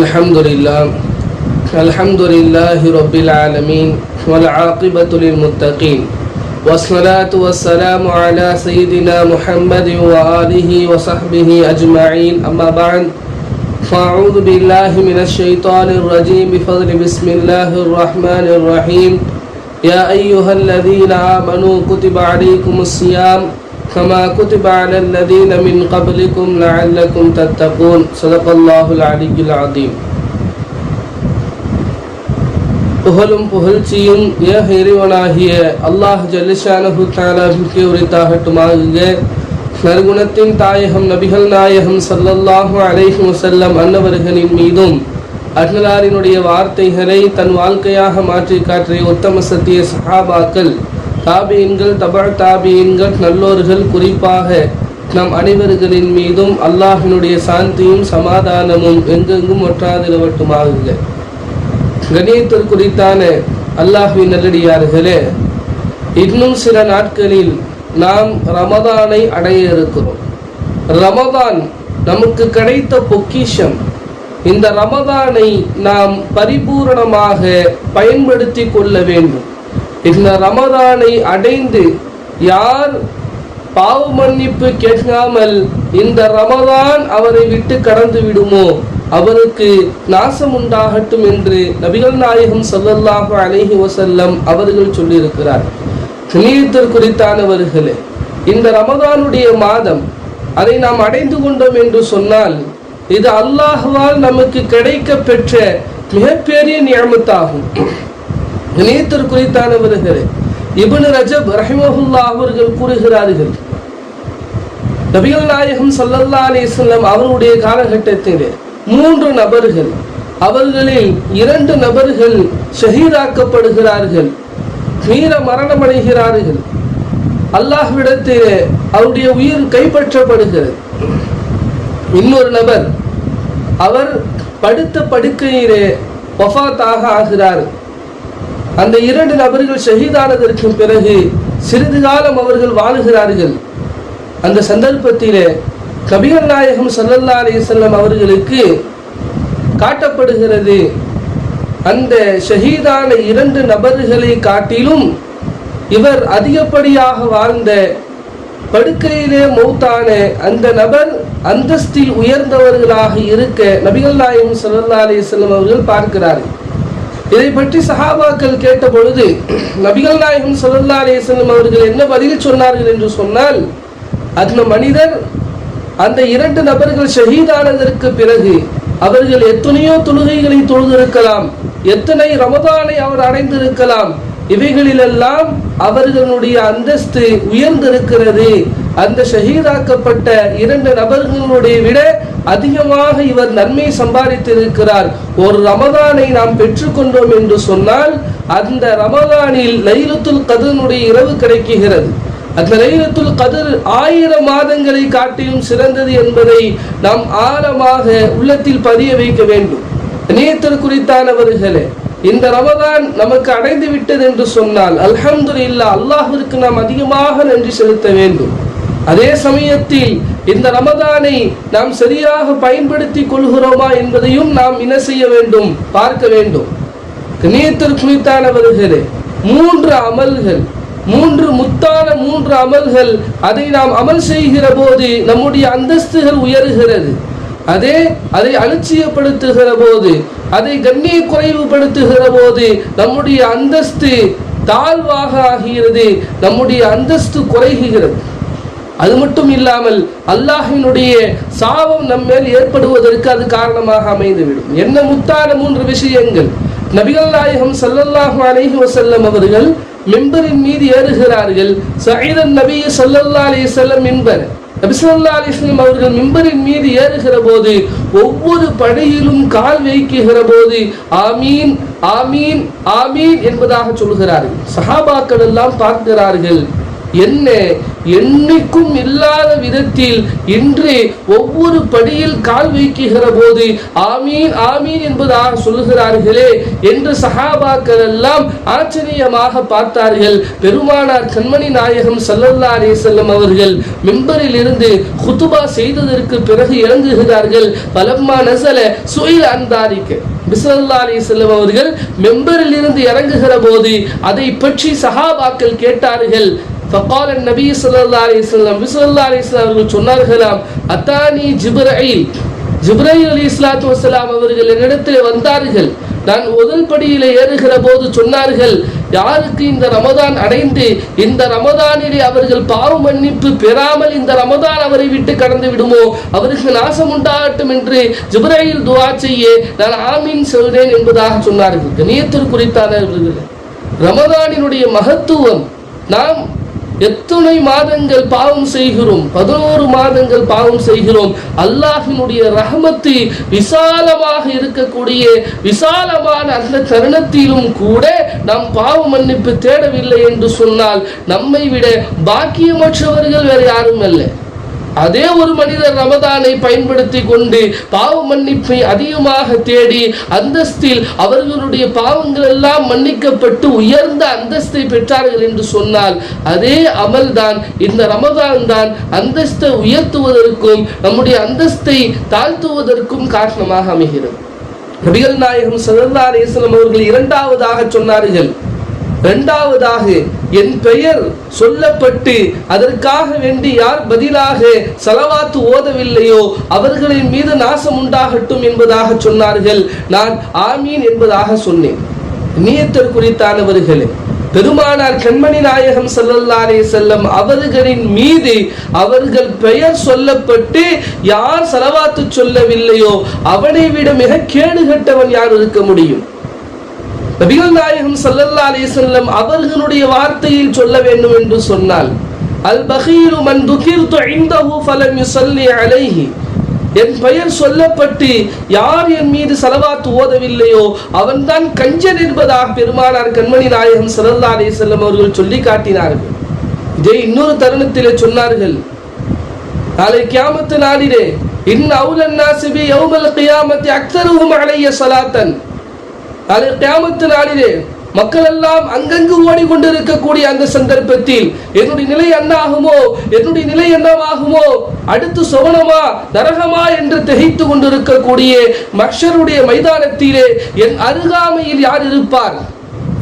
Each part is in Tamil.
الحمد لله الحمد لله رب العالمين والعاقبة للمتقين والصلاة والسلام على سيدنا محمد وآله وصحبه أجمعين. أما بعد فأعوذ بالله من الشيطان الرجيم بفضل بسم الله الرحمن الرحيم. يا أيها الذين آمنوا كتب عليكم الصيام كما كتب على الذين من قبلكم لعلكم تتقون صدق الله العلي العظيم புகழும் புகழ்ச்சியும் ஏக இறைவனாகிய அல்லாஹ் ஜல்லிஷானஹு தாலாவிற்கு உரித்தாகட்டுமாக நற்குணத்தின் தாயகம் நபிகள் நாயகம் சல்லல்லாஹு அலைஹி வஸல்லம் அன்னவர்களின் மீதும் அண்ணலாரினுடைய வார்த்தைகளை தன் வாழ்க்கையாக மாற்றி காற்றிய உத்தம சத்திய சஹாபாக்கள் தாபியன்கள் தபால் தாபியன்கள் நல்லோர்கள் குறிப்பாக நம் அனைவர்களின் மீதும் அல்லாஹினுடைய சாந்தியும் சமாதானமும் எங்கெங்கும் ஒற்றாதிரவட்டுமாகுங்க கணியத்திற்குறித்தான அல்லாஹுவின் நல்லடியார்களே இன்னும் சில நாட்களில் நாம் ரமதானை அடைய இருக்கிறோம். ரமதான் நமக்கு கிடைத்த பொக்கிஷம். இந்த ரமதானை நாம் பரிபூரணமாக பயன்படுத்தி கொள்ள வேண்டும். இந்த ரமதானை அடைந்து யார் பாவ மன்னிப்பு கேட்காமல் இந்த ரமதான் அவரை விட்டு கடந்து விடுமோ? அவருக்கு நாசம் உண்டாகட்டும் என்று நபிகள் நாயகம் சல்லல்லாஹு அலைஹி வசல்லம் அவர்கள் சொல்லியிருக்கிறார். குறித்தானவர்களே இந்த ரமதானுடைய மாதம் அதை நாம் அடைந்து கொண்டோம் என்று சொன்னால் இது அல்லாஹுவால் நமக்கு கிடைக்க பெற்ற மிகப்பெரிய நியமத்தாகும். குறித்தானவர்களே இப்னு ரஜப் ரஹிமஹுல்லா அவர்கள் கூறுகிறார்கள் நபிகள் நாயகம் சல்லல்லா அலைஹி வஸல்லம் அவருடைய காலகட்டத்திலே மூன்று நபர்கள் அவர்களில் இரண்டு நபர்கள் ஷஹீதாக்கப்படுகிறார்கள் வீர மரணமடைகிறார்கள். அல்லாஹ்விடத்திலே அவருடைய உயிர் கைப்பற்றப்படுகிறது. இன்னொரு நபர் அவர் படுத்த படுக்கையிலே ஒஃபாத்தாக ஆகிறார். அந்த இரண்டு நபர்கள் ஷஹீதானதற்கு பிறகு சிறிது காலம் அவர்கள் வாழுகிறார்கள். அந்த சந்தர்ப்பத்திலே கபிகள் நாயகம் சல்லல்லா அலிசல்லம் அவர்களுக்கு காட்டப்படுகிறது. அந்த ஷஹீதான இரண்டு நபர்களை காட்டிலும் இவர் அதிகப்படியாக வாழ்ந்த படுக்கையிலே மௌத்தான அந்த நபர் அந்தஸ்தில் உயர்ந்தவர்களாக இருக்க நபிகள் நாயகம் சல்லல்லா அலிசல்லம் அவர்கள் பார்க்கிறார்கள். இதை பற்றி சஹாபாக்கள் கேட்ட பொழுது நபிகள் நாயகம் சல்லல்லா அலிசல்லம் அவர்கள் என்ன பதில் சொன்னார்கள் என்று சொன்னால் அந்த மனிதர் அந்த இரண்டு நபர்கள் ஷஹீதானதற்கு பிறகு அவர்கள் எத்தனையோ தொழுகைகளை தொழுதிருக்கலாம் எத்தனை ரமதானை அவர் அடைந்திருக்கலாம் இவைகளிலெல்லாம் அவர்களுடைய அந்தஸ்து உயர்ந்திருக்கிறது அந்த ஷஹீதாக்கப்பட்ட இரண்டு நபர்களுடைய விட அதிகமாக இவர் நன்மை சம்பாதித்திருக்கிறார். ஒரு ரமதானை நாம் பெற்றுக்கொண்டோம் என்று சொன்னால் அந்த ரமதானில் லைலத்துல் கதனுடைய இரவு கிடைக்குகிறது. அந்த லைலத்துல் கதிர் ஆயிரம் மாதங்களை காட்டிலும் சிறந்தது என்பதை நாம் ஆழமாக உள்ளத்தில் பதிய வைக்க வேண்டும். நேத்தர் குறித்தானவர்களே இந்த ரமதான் நமக்கு அடைந்து விட்டது என்று சொன்னால் அல்ஹம்துல்லா அல்லாஹிற்கு நாம் அதிகமாக நன்றி செலுத்த வேண்டும். அதே சமயத்தில் இந்த ரமதானை நாம் சரியாக பயன்படுத்தி கொள்கிறோமா என்பதையும் நாம் என்ன செய்ய வேண்டும் பார்க்க வேண்டும். நேத்தர் மூன்று அமல்கள் மூன்று முத்தான மூன்று அமல்கள் அதை நாம் அமல் செய்கிற போது நம்முடைய அந்தஸ்துகள் உயர்கிறது. அதே அதை அலட்சியப்படுத்துகிற போது அதை கண்ணிய குறைவுபடுத்துகிற போது நம்முடைய அந்தஸ்து தாழ்வாக ஆகிறது நம்முடைய அந்தஸ்து குறைகிறது. அது மட்டும் இல்லாமல் அல்லாஹினுடைய சாபம் நம்மேல் ஏற்படுவதற்கு அது காரணமாக அமைந்துவிடும். என்ன முத்தான மூன்று விஷயங்கள்? நபிகள் நாயகம் சல்லல்லாஹு அலைஹி வசல்லம் அவர்கள் மெம்பரின் மீது ஏறுகிறார்கள். சயீதன் நபி சல்லல்லா அலி செல்லம் மெம்பர். நபிசல்லா அலிஸ்லம் அவர்கள் மிம்பரின் மீது ஏறுகிற போது ஒவ்வொரு படையிலும் கால் வைக்குகிற போது ஆமீன் ஆமீன் ஆமீன் என்பதாக சொல்கிறார்கள். சஹாபாக்கள் எல்லாம் பார்க்கிறார்கள். என்ன என்னைக்கும் இல்லாத விதத்தில் இன்று ஒவ்வொரு படியில் கால் வைக்குகிற போது ஆமீன் ஆமீன் என்பதாக சொல்லுகிறார்களே என்று சஹாபாக்கள் எல்லாம் ஆச்சரியமாக பார்த்தார்கள். பெருமானார் கண்மணி நாயகம் சல்லல்லா அலிசல்லம் அவர்கள் மெம்பரில் இருந்து குத்துபா செய்ததற்கு பிறகு இறங்குகிறார்கள். பலம்மா நசல சுயில் அந்தாரிக்கு பிசல்லா அவர்கள் மெம்பரில் இருந்து இறங்குகிற போது அதை பற்றி சஹாபாக்கள் கேட்டார்கள். ஃபகால நபி சல்லா அலிஸ்லாம் விசல்லா அலிஸ்லாம் அவர்கள் சொன்னார்களாம் அத்தானி ஜிப்ரஹீல் ஜிப்ரஹீல் அலி இஸ்லாத்து வசலாம் அவர்கள் என்னிடத்தில் வந்தார்கள். நான் முதல் படியில ஏறுகிற போது சொன்னார்கள் யாருக்கு இந்த ரமதான் அடைந்து இந்த ரமதானிலே அவர்கள் பாவ மன்னிப்பு பெறாமல் இந்த ரமதான் அவரை விட்டு கடந்து விடுமோ? அவருக்கு நாசம் உண்டாகட்டும் என்று ஜிப்ராயில் துவா செய்ய நான் ஆமீன் சொல்கிறேன் என்பதாக சொன்னார்கள். கணியத்தில் குறித்தான ரமதானினுடைய மகத்துவம் நாம் எத்தனை மாதங்கள் பாவம் செய்கிறோம் பதினோரு மாதங்கள் பாவம் செய்கிறோம். அல்லாஹினுடைய ரஹமத்து விசாலமாக இருக்கக்கூடிய விசாலமான அந்த தருணத்திலும் கூட நாம் பாவ மன்னிப்பு தேடவில்லை என்று சொன்னால் நம்மை விட பாக்கியமற்றவர்கள் வேறு யாரும் அல்ல. அதே ஒரு மனிதர் ரமதானை பயன்படுத்தி கொண்டு பாவ மன்னிப்பை அதிகமாக தேடி அந்தஸ்தில் அவர்களுடைய பாவங்கள் எல்லாம் மன்னிக்கப்பட்டு உயர்ந்த அந்தஸ்தை பெற்றார்கள் என்று சொன்னால் அதே அமல்தான் இந்த ரமதான் தான் அந்தஸ்தை உயர்த்துவதற்கும் நம்முடைய அந்தஸ்தை தாழ்த்துவதற்கும் காரணமாக அமைகிறது. நபிகள் நாயகம் சல்லா அலிஸ்லாம் அவர்கள் இரண்டாவதாக சொன்னார்கள். இரண்டாவதாக என் பெயர் சொல்லப்பட்டு அதற்காக வேண்டி யார் பதிலாக செலவாத்து ஓதவில்லையோ அவர்களின் மீது நாசம் உண்டாகட்டும் என்பதாக சொன்னார்கள். நான் ஆமீன் என்பதாக சொன்னேன். நீயத்தர் குறித்தானவர்களே பெருமானார் கண்மணி நாயகம் செல்லல்லாரே செல்லம் அவர்களின் மீது அவர்கள் பெயர் சொல்லப்பட்டு யார் செலவாத்து சொல்லவில்லையோ அவனை விட மிக கேடு கட்டவன் யார் இருக்க முடியும்? நபிகள் நாயகம் சல்லல்லா அலிசல்லம் அவர்களுடைய வார்த்தையில் சொல்ல வேண்டும் என்று சொன்னால் அல் பகீரு மன் துகிர்து இந்தஹு ஃபலம் யுசல்லி அலைஹி. என் பெயர் சொல்லப்பட்டு யார் என் மீது செலவாத்து ஓதவில்லையோ அவன்தான் கஞ்சன் என்பதாக பெருமானார் கண்மணி நாயகம் சல்லல்லா அலிசல்லம் அவர்கள் சொல்லி காட்டினார்கள். இதே இன்னொரு தருணத்திலே சொன்னார்கள். நாளை கியாமத்து நாளிலே இன் அவுலன் நாசிபி யௌமல் கியாமத்தி அக்தருஹும் அலைய சலாத்தன். அது கேமத்து நாளிலே மக்கள் எல்லாம் அங்கங்கு ஓடிக்கொண்டிருக்கக்கூடிய அந்த சந்தர்ப்பத்தில் என்னுடைய நிலை என்ன ஆகுமோ என்னுடைய நிலை என்னவாகுமோ? அடுத்து சோனமா நரகமா என்று திகைத்து கொண்டிருக்கக்கூடிய மக்ஷருடைய மைதானத்திலே என் அருகாமையில் யார் இருப்பார்?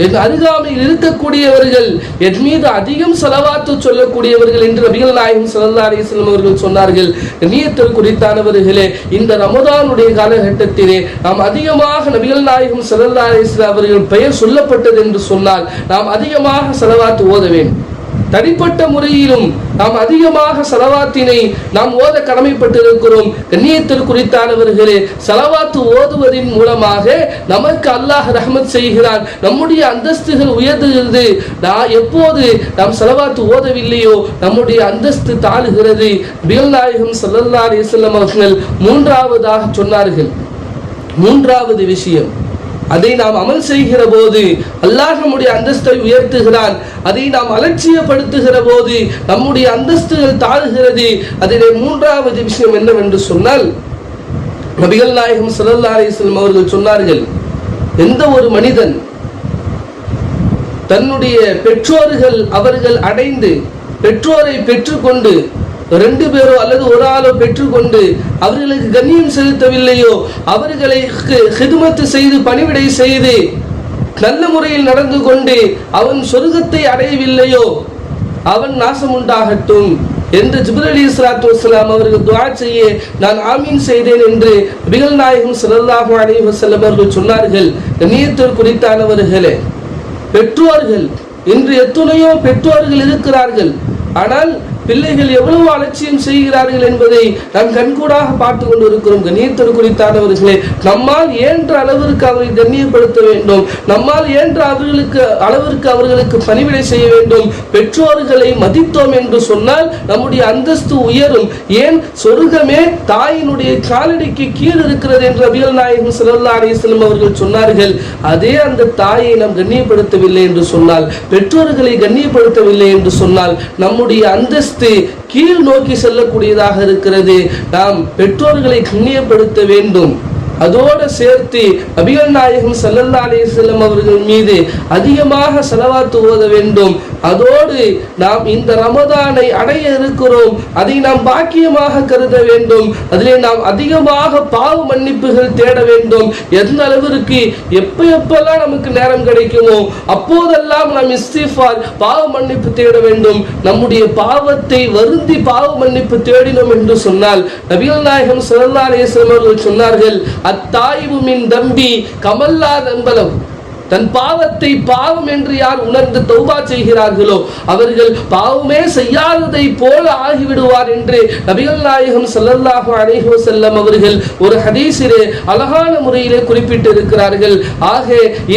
என் அருகாமையில் இருக்கக்கூடியவர்கள் என் மீது அதிகம் செலவாத்து சொல்லக்கூடியவர்கள் என்று நபிகள் நாயகம் சல்லா அலிஸ்லாம் அவர்கள் சொன்னார்கள். நீயத்தில் குறித்தானவர்களே இந்த ரமதானுடைய காலகட்டத்திலே நாம் அதிகமாக நபிகள் நாயகம் சல்லா அலிஸ்லாம் அவர்கள் பெயர் சொல்லப்பட்டது என்று சொன்னால் நாம் அதிகமாக செலவாத்து ஓத வேண்டும். தனிப்பட்ட முறையிலும் நாம் அதிகமாக செலவாத்தினை நாம் ஓத கடமைப்பட்டிருக்கிறோம். கண்ணியத்தில் குறித்தானவர்களே செலவாத்து ஓதுவதின் மூலமாக நமக்கு அல்லாஹ் ரஹமத் செய்கிறான். நம்முடைய அந்தஸ்துகள் உயர்ந்துகிறது நான் எப்போது நாம் செலவாத்து ஓதவில்லையோ நம்முடைய அந்தஸ்து தாழுகிறது. பில் நாயகம் சல்லல்லா அலிஸ்லாம் அவர்கள் மூன்றாவதாக சொன்னார்கள். மூன்றாவது விஷயம். அதை நாம் அமல் செய்கிற போது அல்லாஹ் நம்முடைய அந்தஸ்தை உயர்த்துகிறான். அதை நாம் அலட்சியப்படுத்துகிற போது நம்முடைய அந்தஸ்துகள் தாழ்கிறது. அதிலே மூன்றாவது விஷயம் என்னவென்று சொன்னால் நபிகள் நாயகம் சல்லா அலிஸ்லம் அவர்கள் சொன்னார்கள் எந்த ஒரு மனிதன் தன்னுடைய பெற்றோர்கள் அவர்கள் அடைந்து பெற்றோரை பெற்றுக்கொண்டு ரெண்டு பேரோ அல்லது ஒரு ஆளோ பெற்றுக்கொண்டு அவர்களுக்கு கண்ணியம் செலுத்தவில்லையோ அவர்களை ஹிதுமத்து செய்து பணிவிடை செய்து நல்ல முறையில் நடந்து கொண்டு அவன் சொர்க்கத்தை அடையவில்லையோ அவன் நாசம் உண்டாகட்டும் என்று ஜிபுர் அலி இஸ்லாத்து வசலாம் அவர்கள் துவா செய்ய நான் ஆமீன் செய்தேன் என்று பிகல் நாயகம் சல்லாஹு அலி வசல்லம் அவர்கள் சொன்னார்கள். கண்ணியத்தில் குறித்தானவர்களே பெற்றோர்கள் இன்று எத்துணையோ பெற்றோர்கள் இருக்கிறார்கள். ஆனால் பிள்ளைகள் எவ்வளவு அலட்சியம் செய்கிறார்கள் என்பதை நாம் கண்கூடாக பார்த்து கொண்டு இருக்கிறோம் கண்ணியத்தோடு குறித்தானவர்களே நம்மால் ஏன்ற அளவிற்கு அவரை கண்ணியப்படுத்த வேண்டும். நம்மால் ஏன்ற அவர்களுக்கு அளவிற்கு அவர்களுக்கு பணிவிடை செய்ய வேண்டும். பெற்றோர்களை மதித்தோம் என்று சொன்னால் நம்முடைய அந்தஸ்து உயரும். ஏன்? சொர்க்கமே தாயினுடைய காலடிக்கு கீழ் இருக்கிறது என்று அபியல் நாயகம் சிலல்லா அலைஹி அவர்கள் சொன்னார்கள். அதே அந்த தாயை நாம் கண்ணியப்படுத்தவில்லை என்று சொன்னால் பெற்றோர்களை கண்ணியப்படுத்தவில்லை என்று சொன்னால் நம்முடைய அந்தஸ்து கீழ் நோக்கி செல்லக்கூடியதாக இருக்கிறது. நாம் பெற்றோர்களை கண்ணியப்படுத்த வேண்டும். அதோடு சேர்த்து நபிகள் நாயகம் ஸல்லல்லாஹு அலைஹி அவர்கள் மீது அதிகமாக செலவாத்து ஓத வேண்டும். அதோடு நாம் இந்த ரமதானை அடைய இருக்கிறோம். அதை நாம் பாக்கியமாக கருத வேண்டும். அதிலே நாம் அதிகமாக பாவ மன்னிப்புகள் தேட வேண்டும். எந்த அளவிற்கு எப்ப எப்பெல்லாம் நமக்கு நேரம் கிடைக்குமோ அப்போதெல்லாம் நாம் இஸ்திஃபார் பாவ மன்னிப்பு தேட வேண்டும். நம்முடைய பாவத்தை வருந்தி பாவ மன்னிப்பு தேடினோம் என்று சொன்னால் நபிகள் நாயகம் ஸல்லல்லாஹு அவர்கள் சொன்னார்கள் அத்தாய்வு மின் தம்பி கமல்லா தம்பலம் தன் பாவத்தை பாவம் என்று யார் உணர்ந்து தௌபா செய்கிறார்களோ அவர்கள் பாவமே செய்யாததை போல ஆகிவிடுவார் என்று நபிகள் நாயகம் சல்லல்லாஹு அலைஹோ செல்லம் அவர்கள் ஒரு ஹதீஸிலே அழகான முறையிலே குறிப்பிட்டு இருக்கிறார்கள் ஆக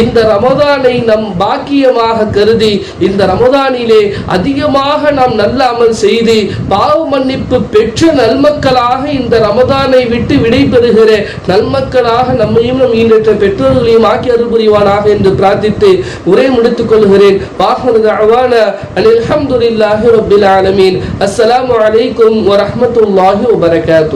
இந்த ரமதானை நம் பாக்கியமாக கருதி இந்த ரமதானிலே அதிகமாக நாம் நல்ல அமல் செய்து பாவ மன்னிப்பு பெற்ற நல்மக்களாக இந்த ரமதானை விட்டு விடைபெறுகிற நல்மக்களாக நம்மையும் நம் ஈன்ற பெற்றோர்களையும் ஆக்கி அருள் புரிவானாக என்று பிரார்த்தித்து உரை முடித்துக் கொள்கிறேன் வாஹர் தஅவான அல்ஹம்துலில்லாஹி ரப்பில் ஆலமீன் அஸ்ஸலாமு அலைக்கும் வரஹ்மத்துல்லாஹி வபரகாத்துஹு